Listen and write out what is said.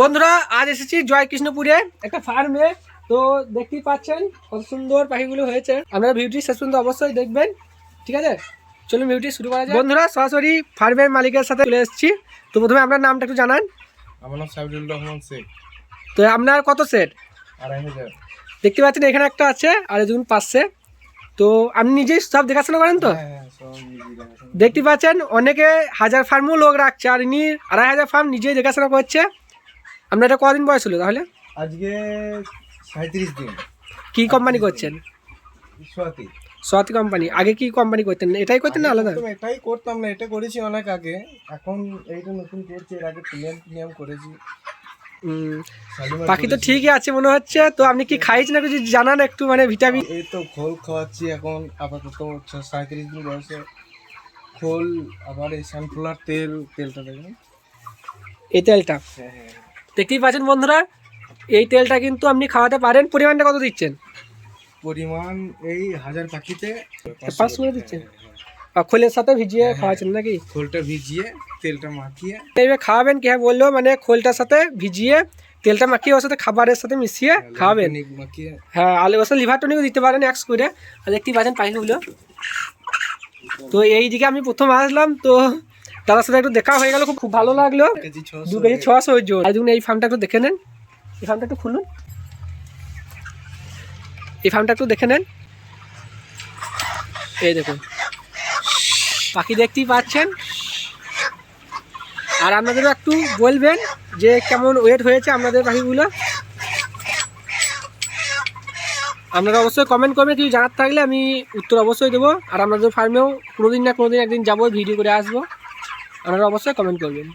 বন্ধুরা আজ এসেছি জয় কৃষ্ণপুরে একটা ফার্মে। তো দেখতেই পাচ্ছেন কত সুন্দর পাখিগুলো হয়েছে। আপনারা ভিডিওটি শেষ পর্যন্ত অবশ্যই দেখবেন ঠিক আছে? চলুন ভিডিওটি শুরু করা যায় বন্ধুরা সরাসরি ফার্মের মালিকের সাথে চলে এসেছি। তো প্রথমে আপনার নামটা একটু জানান। আমার নাম সাইদুল রহমান শেখ। তো আপনার কত সেট? আড়াই হাজার। দেখতে পাচ্ছেন এখানে একটা আছে আর একজন পাশে তো আপনি নিজেই সব দেখাশোনা করেন তো? হ্যাঁ হ্যাঁ। দেখতে পাচ্ছেন অনেকে হাজার ফার্মও লোক রাখছে আর ইনি আড়াই হাজার ফার্ম নিজেই দেখাশোনা করছে। আপনার এটা কদিন বয়স হলো তাহলে? আজকে সাঁত্রিশ দিন। কি কোম্পানি করছেন? সোয়াতি সোয়াতি কোম্পানি আগে কি কোম্পানি করতেন? এটাই করতেন না আলাদা? এটাই করতাম না এটা করেছি অনেক আগে। এখন এইটা নতুন করছি এর আগে প্রিমিয়াম প্রিমিয়াম করেছি। পাখি তো ঠিকই আছে মনে হচ্ছে তো আপনি কি খাইছেন একটু যদি জানান একটু মানে ভিটামিন? এই তো খোল খাওয়াচ্ছি এখন আপাতত সাঁত্রিশ দিন বয়সে। খোল আবার এই সানফ্লাওয়ার তেল তেলটা দেখুন। এই তেলটা? হ্যাঁ হ্যাঁ। দেখতেই পাচ্ছেন বন্ধুরা এই তেলটা কিন্তু আপনি খাওয়াতে পারেন। পরিমাণটা কত দিচ্ছেন? পরিমাণ এই হাজার পাখিতে পাঁচশো করে দিচ্ছেন। আর খোলের সাথে ভিজিয়ে হ্যাঁ, খাওয়াচ্ছেন নাকি? খোলটা ভিজিয়ে তেলটা মাখিয়ে। এইভাবে খাওয়াবেন কি হ্যাঁ বলল মানে খোলটার সাথে ভিজিয়ে তেলটা মাখিয়ে ওর সাথে খাবারের সাথে মিশিয়ে খাওয়াবেন। হ্যাঁ আলু ওর সাথে লিভার টনিকও দিতে পারেন একশো করে আর দেখতেই পাচ্ছেন পাখিগুলো। তো এই দিকে আমি প্রথম আসলাম তো দাদার সাথে একটু দেখা হয়ে গেল খুব খুব ভালো লাগল। দু কেজি ছশো ওজন আর দেখুন এই ফার্মটা একটু দেখে নেন। এই ফার্মটা একটু খুলুন। এই ফার্মটা একটু দেখে নেন। এই দেখুন। পাখি দেখতেই পাচ্ছেন। আর আপনাদেরও একটু বলবেন যে কেমন ওয়েট হয়েছে আপনাদের পাখিগুলো। আপনারা অবশ্যই কমেন্ট করবেন কিছু জানার থাকলে আমি উত্তর অবশ্যই দেবো। আর আপনাদের ফার্মেও কোনোদিন না কোনোদিন একদিন যাব ভিডিও করে আসব। আপনারা অবশ্যই কমেন্ট করবেন।